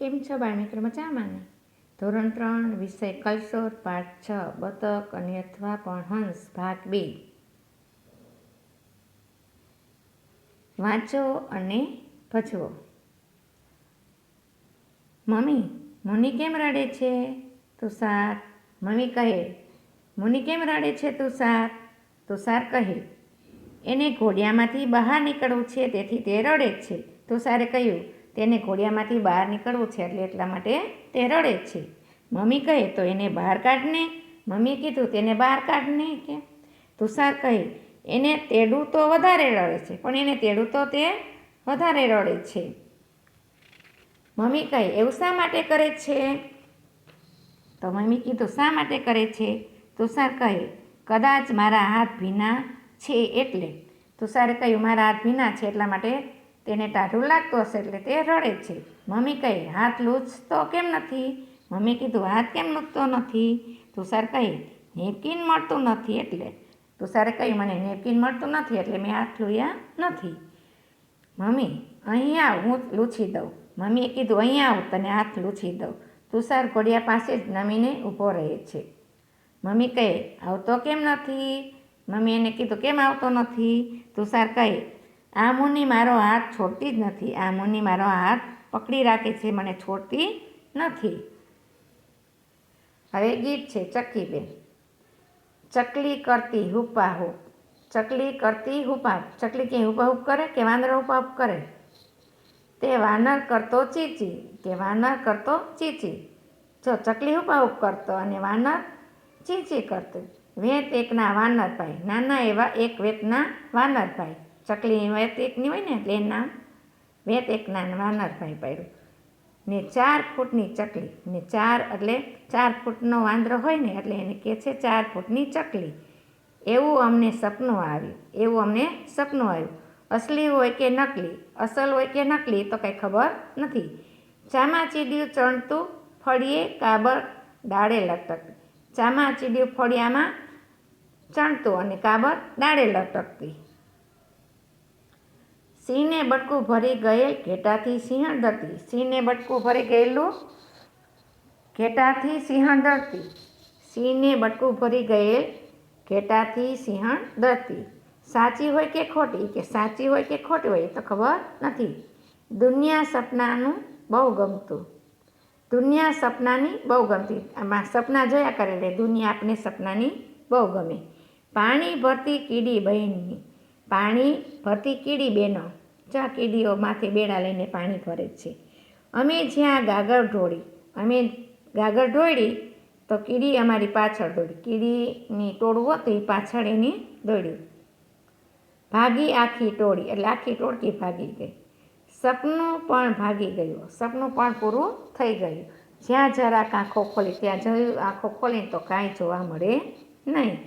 કેમ છો બાળમિત્રો? મજામાં ધોરણ ત્રણ, વિષય કલ્ચર પાઠ છ, બતક અને અથવા પણ હંસ ભાગ બે વાંચો અને ભજવો. મમ્મી, મુનિ કેમ રડે છે? તુષાર, મમ્મી કહે, મુનિ કેમ રડે છે તુષાર? તુષાર કહે, એને ઘોડિયામાંથી બહાર નીકળવું છે, તેથી તે રડે છે. તુષારે કહ્યું તેને ઘોડિયામાંથી બહાર નીકળવું છે એટલે એટલા માટે તે રડે છે. મમ્મી કહે, તો એને બહાર કાઢને? મમ્મીએ કીધું, તેને બહાર કાઢને કે? તુષાર કહે, એને તેડું તો વધારે રડે છે, પણ એને તેડું તો તે વધારે રડે છે. મમ્મી કહે, એવું શા માટે કરે છે? તો મમ્મી કીધું, શા માટે કરે છે? તુષાર કહે, કદાચ મારા હાથ ભીના છે એટલે. તુષારે કહ્યું, મારા હાથ ભીના છે એટલા માટે તેને ટાઢું લાગતું હશે એટલે તે રડે છે. મમ્મી કહે, હાથ લૂછતો કેમ નથી? મમ્મી કીધું, હાથ કેમ લૂછતો નથી? તુષાર કહે, નેપકિન મળતું નથી એટલે. તુષારે કહ્યું મને નેપકિન મળતું નથી એટલે મેં હાથ લૂયા નથી. મમ્મી અહીંયા હું લૂછી દઉં. મમ્મીએ કીધું અહીંયા આવું, તને હાથ લૂછી દઉં. તુષાર ઘોડિયા પાસે જ નમીને ઊભો રહે છે. મમ્મી કહે, આવતો કેમ નથી? મમ્મી એને કીધું, કેમ આવતો નથી? તુષાર કહે આ મુની મારો હાથ છોડતી જ નથી. આ મુની મારો હાથ પકડી રાખે છે, મને છોડતી નથી. હવે ગીત છે, ચક્કીબેન. ચકલી કરતી હુપા હુપ ચકલી કરતી હુપા, ચકલી કે હુપા હુપ કરે કે વાંદરો હુપા હુપ કરે? તે વાનર કરતો ચીચી, કે વાનર કરતો ચીચી. જો ચકલી હુપા હુપ કરતો અને વાનર ચીચી કરતો, વેત એકના વાનરભાઈ, નાના એવા એક વેતના વાનરભાઈ. ચકલી વેત એકની હોય ને એટલે એનું નામ વેત એકના વાનરભાઈ પાડ્યું. ને ચાર ફૂટની ચકલી, ને ચાર એટલે ચાર ફૂટનો વાંદરો હોય ને એટલે એને કહે છે ચાર ફૂટની ચકલી. એવું અમને સપનું આવ્યું, એવું અમને સપનું આવ્યું. અસલી હોય કે નકલી, અસલ હોય કે નકલી તો કંઈ ખબર નથી. ચામાચીડિયું ચણતું ફળીએ કાબર ડાળે લટકતી. ચામાચીડિયું ફળિયામાં ચણતું અને કાબર ડાળે લટકતી. સિંહને બટકું ભરી ગયેલ ઘેટાથી સિંહણ ધરતી સિંહને બટકું ભરી ગયેલું ઘેટાથી સિંહણ ધરતી સિંહને બટકું ભરી ગયેલ ઘેટાથી સિંહણ ધરતી સાચી હોય કે ખોટી? કે સાચી હોય કે ખોટી હોય એ તો ખબર નથી. દુનિયા સપનાનું બહુ ગમતું. દુનિયા સપનાની બહુ ગમતી. આમાં સપના જોયા કરે એટલે દુનિયા આપને સપનાની બહુ ગમે. પાણી ભરતી કીડી બહેનની. પાણી ભરતી કીડી બેનો જ્યાં કીડીઓ માથે બેડા લઈને પાણી ભરે છે. અમે જ્યાં ગાગર ઢોળી, અમે ગાગર ઢોળી તો કીડી અમારી પાછળ દોડી. કીડીની ટોળવું હતું એ પાછળ એની દોડ્યું ભાગી આખી ટોળી, એટલે આખી ટોળકી ભાગી ગઈ. સપનું પણ ભાગી ગયું. સપનું પણ પૂરું થઈ ગયું. જ્યાં જરાક આંખો ખોલી, ત્યાં જોયું આંખો ખોલીને તો કાંઈ જોવા મળે નહીં.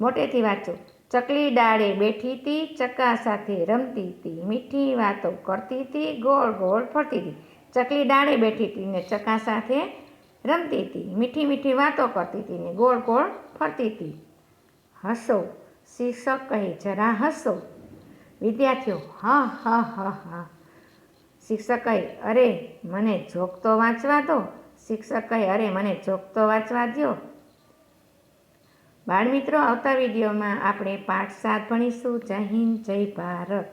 મોટેથી વાંચો. ચકલી ડાળે બેઠી હતી ચકા સાથે રમતી હતી મીઠી વાતો કરતી હતી ગોળ ગોળ ફરતી હતી ચકલી ડાળે બેઠી હતી ને ચકા સાથે રમતી હતી મીઠી મીઠી વાતો કરતી હતી ને ગોળ ગોળ ફરતી હતી હસો શિક્ષક કહે, જરા હસો. વિદ્યાર્થીઓ, હા હા હા હા. શિક્ષક કહે, અરે, મને જોક તો વાંચવા દો. શિક્ષક કહે, અરે, મને જોક તો વાંચવા દો બાળમિત્રો આવતા વિડીયોમાં આપણે પાઠ સાત ભણીશું જય હિન્દ જય ભારત.